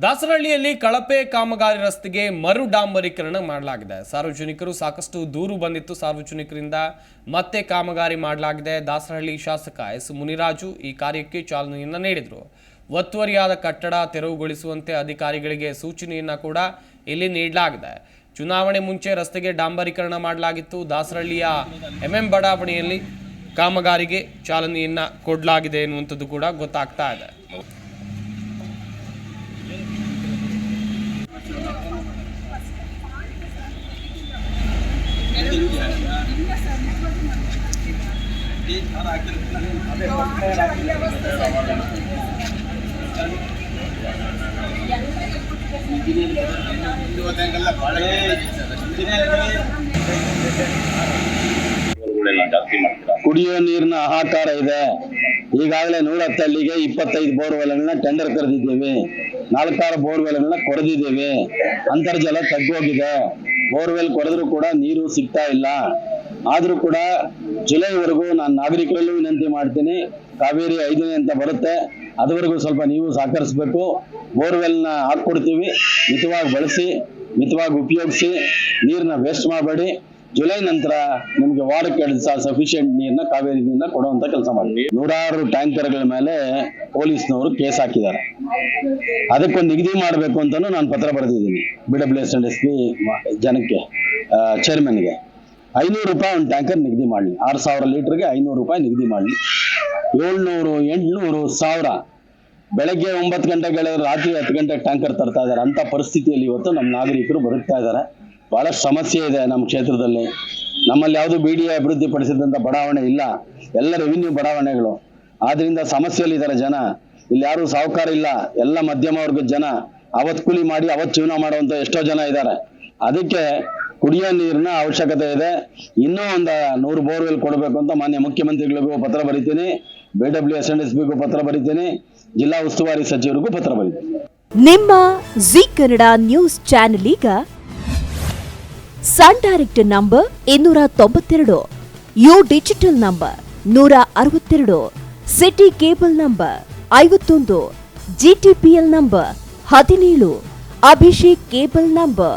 ದಾಸರಹಳ್ಳಿಯಲ್ಲಿ ಕಳಪೆ ಕಾಮಗಾರಿ ರಸ್ತೆಗೆ ಮರು ಡಾಂಬರೀಕರಣ ಮಾಡಲಾಗಿದೆ. ಸಾರ್ವಜನಿಕರು ಸಾಕಷ್ಟು ದೂರು ಬಂದಿತ್ತು. ಸಾರ್ವಜನಿಕರಿಂದ ಮತ್ತೆ ಕಾಮಗಾರಿ ಮಾಡಲಾಗಿದೆ. ದಾಸರಹಳ್ಳಿ ಶಾಸಕ ಎಸ್. ಮುನಿರಾಜು ಈ ಕಾರ್ಯಕ್ಕೆ ಚಾಲನೆಯನ್ನು ನೀಡಿದರು. ಒತ್ತುವರಿಯಾದ ಕಟ್ಟಡ ತೆರವುಗೊಳಿಸುವಂತೆ ಅಧಿಕಾರಿಗಳಿಗೆ ಸೂಚನೆಯನ್ನು ಕೂಡ ಇಲ್ಲಿ ನೀಡಲಾಗಿದೆ. ಚುನಾವಣೆ ಮುಂಚೆ ರಸ್ತೆಗೆ ಡಾಂಬರೀಕರಣ ಮಾಡಲಾಗಿತ್ತು. ದಾಸರಹಳ್ಳಿಯ ಎಂಎಂ ಬಡಾವಣೆಯಲ್ಲಿ ಕಾಮಗಾರಿಗೆ ಚಾಲನೆಯನ್ನು ಕೊಡಲಾಗಿದೆ ಎನ್ನುವಂಥದ್ದು ಕೂಡ ಗೊತ್ತಾಗ್ತಾ ಇದೆ. ಮಾಡ್ತೀರಾ? ಕುಡಿಯೋ ನೀರಿನ ಹಾಕಾರ ಇದೆ. ಈಗಾಗಲೇ ನೂರತ್ತಳ್ಳಿಗೆ ಇಪ್ಪತ್ತೈದು ಬೋರ್ವೆಲ್ಗಳನ್ನ ಟೆಂಡರ್ ಕರೆದಿದ್ದೀವಿ. ನಾಲ್ಕಾರು ಬೋರ್ವೆಲ್ಗಳನ್ನ ಕೊರೆದಿದ್ದೀವಿ. ಅಂತರ್ಜಲ ತಗ್ಗೋಗಿದೆ. ಬೋರ್ವೆಲ್ ಕೊರೆದ್ರೂ ಕೂಡ ನೀರು ಸಿಗ್ತಾ ಇಲ್ಲ. ಆದ್ರೂ ಕೂಡ ಜುಲೈವರೆಗೂ ನಾನು ನಾಗರಿಕರಲ್ಲೂ ವಿನಂತಿ ಮಾಡ್ತೀನಿ. ಕಾವೇರಿ ಐದನೇ ಅಂತ ಬರುತ್ತೆ. ಅದುವರೆಗೂ ಸ್ವಲ್ಪ ನೀವು ಸಹಕರಿಸ್ಬೇಕು. ಬೋರ್ವೆಲ್ನ ಹಾಕ್ಕೊಡ್ತೀವಿ. ಮಿತವಾಗಿ ಬಳಸಿ, ಮಿತವಾಗಿ ಉಪಯೋಗಿಸಿ ನೀರನ್ನ ವೇಸ್ಟ್ ಮಾಡಬೇಡಿ. ಜುಲೈ ನಂತರ ನಿಮ್ಗೆ ವಾರಕ್ಕೆ ಎರಡು ಸಾವಿರ ಸಫಿಶಿಯಂಟ್ ನೀರನ್ನ ಕಾವೇರಿ ನೀರನ್ನ ಕೊಡುವಂತ ಕೆಲಸ ಮಾಡಿ ನೂರಾರು ಟ್ಯಾಂಕರ್ಗಳ ಮೇಲೆ ಪೊಲೀಸ್ನವರು ಕೇಸ್ ಹಾಕಿದ್ದಾರೆ. ಅದಕ್ಕೊಂದು ನಿಗದಿ ಮಾಡಬೇಕು ಅಂತಾನು ನಾನು ಪತ್ರ ಬರೆದಿದ್ದೀನಿ. B W S and S P ಜನಕ್ಕೆ ಚೇರ್ಮನ್ಗೆ ಐನೂರು ರೂಪಾಯಿ ಒಂದು ಟ್ಯಾಂಕರ್ ನಿಗದಿ ಮಾಡಲಿ. ಆರು ಸಾವಿರ ಲೀಟರ್ಗೆ ಐನೂರು ರೂಪಾಯಿ ನಿಗದಿ ಮಾಡಲಿ. ಏಳ್ನೂರು, ಎಂಟುನೂರು ಸಾವಿರ. ಬೆಳಗ್ಗೆ ಒಂಬತ್ತು ಗಂಟೆಗೆ ರಾತ್ರಿ ಹತ್ತು ಗಂಟೆಗೆ ಟ್ಯಾಂಕರ್ ತರ್ತಾ ಇದ್ದಾರೆ ಅಂತ ಪರಿಸ್ಥಿತಿಯಲ್ಲಿ ಇವತ್ತು ನಮ್ಮ ನಾಗರಿಕರು ಬರುತ್ತಾ ಇದ್ದಾರೆ ಬಹಳ ಸಮಸ್ಯೆ ಇದೆ ನಮ್ಮ ಕ್ಷೇತ್ರದಲ್ಲಿ. ನಮ್ಮಲ್ಲಿ ಯಾವುದು ಬಿ ಡಿ ಅಭಿವೃದ್ಧಿ ಪಡಿಸಿದಂಥ ಬಡಾವಣೆ ಇಲ್ಲ. ಎಲ್ಲ ರೆವಿನ್ಯೂ ಬಡಾವಣೆಗಳು. ಆದ್ದರಿಂದ ಸಮಸ್ಯೆಯಲ್ಲಿ ಇದ್ದಾರೆ ಜನ. ಇಲ್ಲಿ ಯಾರು ಸಾಹುಕಾರ ಇಲ್ಲ. ಎಲ್ಲ ಮಧ್ಯಮ ವರ್ಗದ ಜನ. ಅವತ್ತು ಕೂಲಿ ಮಾಡಿ ಅವತ್ತು ಜೀವನ ಮಾಡುವಂತ ಎಷ್ಟೋ ಜನ ಇದ್ದಾರೆ ಅದಕ್ಕೆ ಕುಡಿಯೋ ನೀರಿನ ಅವಶ್ಯಕತೆ ಇದೆ. ಇನ್ನೂ ಒಂದು ನೂರು ಬೋರ್ವೆಲ್ ಕೊಡಬೇಕು ಅಂತ ಮಾನ್ಯ ಮುಖ್ಯಮಂತ್ರಿಗಳಿಗೂ ಪತ್ರ ಬರೀತೀನಿ. B W S N S ಬಿಗೂ ಪತ್ರ ಬರೀತೀನಿ. ಜಿಲ್ಲಾ ಉಸ್ತುವಾರಿ ಸಚಿವರಿಗೂ ಪತ್ರ ಬರೀತೀನಿ. ನಿಮ್ಮ ಜಿ ಕನ್ನಡ ನ್ಯೂಸ್ ಚಾನೆಲ್ ಈಗ ಸನ್ ಡೈರೆಕ್ಟ್ ನಂಬರ್ ಇನ್ನೂರ ತೊಂಬತ್ತೆರಡು ಯು ಡಿಜಿಟಲ್ ನಂಬರ್ ನೂರ ಅರವತ್ತೆರಡು ಸಿಟಿ ಕೇಬಲ್ ನಂಬರ್ ಐವತ್ತೊಂದು ಜಿಟಿಪಿಎಲ್ ನಂಬರ್ ಹದಿನೇಳು, ಅಭಿಷೇಕ್ ಕೇಬಲ್ ನಂಬರ್